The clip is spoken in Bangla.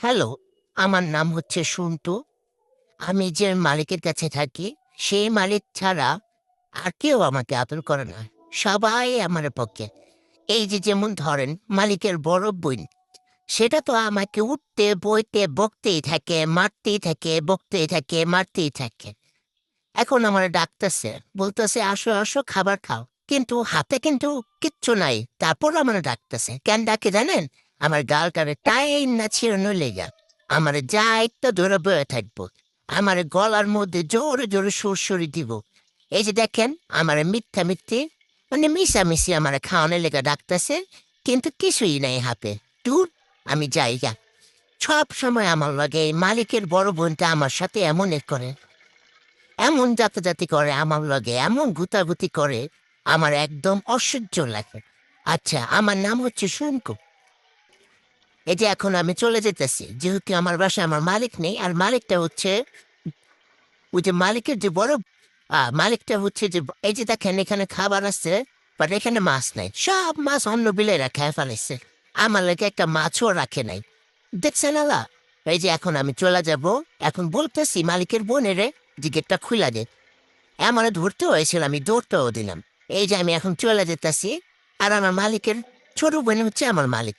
হ্যালো, আমার নাম হচ্ছে সন্টু আমি যে মালিকের কাছে থাকি, সেই মালিক ছাড়া আর কেউ আমাকে আদর করে না। সবাই আমার পক্ষে। এই যে যেমন ধরেন, মালিকের বড় বোন, সেটা তো আমাকে উঠতে, বইতে, বকতেই থাকে, মারতেই থাকে, বকতেই থাকে, মারতেই থাকে। এখন আমার ডাকতেছে বলতেছে, আসো আসো, খাবার খাও। কিন্তু হাতে কিন্তু কিচ্ছু নাই। তারপর আমার ডাকতেছে কেন ডাকে জানেন? আমার গাল গালটারে টাইম না ছিঁড়ানো লেগা আমার যা একটা ধরে বয়ে থাকব। আমার গলার মধ্যে জোরে জোরে সুরসুরি দিব। এই যে দেখেন, আমার মিথ্যা মিথ্যে মানে মিশামিশি আমার খাওয়ানোর লেগে ডাকতেছে, কিন্তু কিছুই নাই হাতে। দূর, আমি যাই যা সব সময় আমার লাগে এই মালিকের বড় বোনটা আমার সাথে এমন এ করে। এমন জাতাজাতি করে, আমার লগে এমন গুতাগুতি করে, আমার একদম অসহ্য লাগে। আচ্ছা আমার নাম হচ্ছে শুনকু। এই যে এখন আমি চলে যেতেছি, যেহেতু আমার বাসায় আমার মালিক নেই, আর মালিকটা হচ্ছে, ওই যে মালিকের যে বড় মালিকটা হচ্ছে যে, এই যে দেখেন এখানে খাবার আছে বাট এখানে মাছ নাই। সব মাছ অন্য বিলেরা খেয়ে ফেলেছে। আমার লাগে একটা মাছও রাখে নাই। দেখছেন আলা এই যে এখন আমি চলে যাব। এখন বলতেছি মালিকের বোনেরে যে গেটটা খুলে দে। আমার ধরতে হয়েছিল, আমি দৌড়তেও দিলাম। এই যে আমি এখন চলে যেতেছি, আর আমার মালিকের ছোট বোন হচ্ছে আমার মালিক।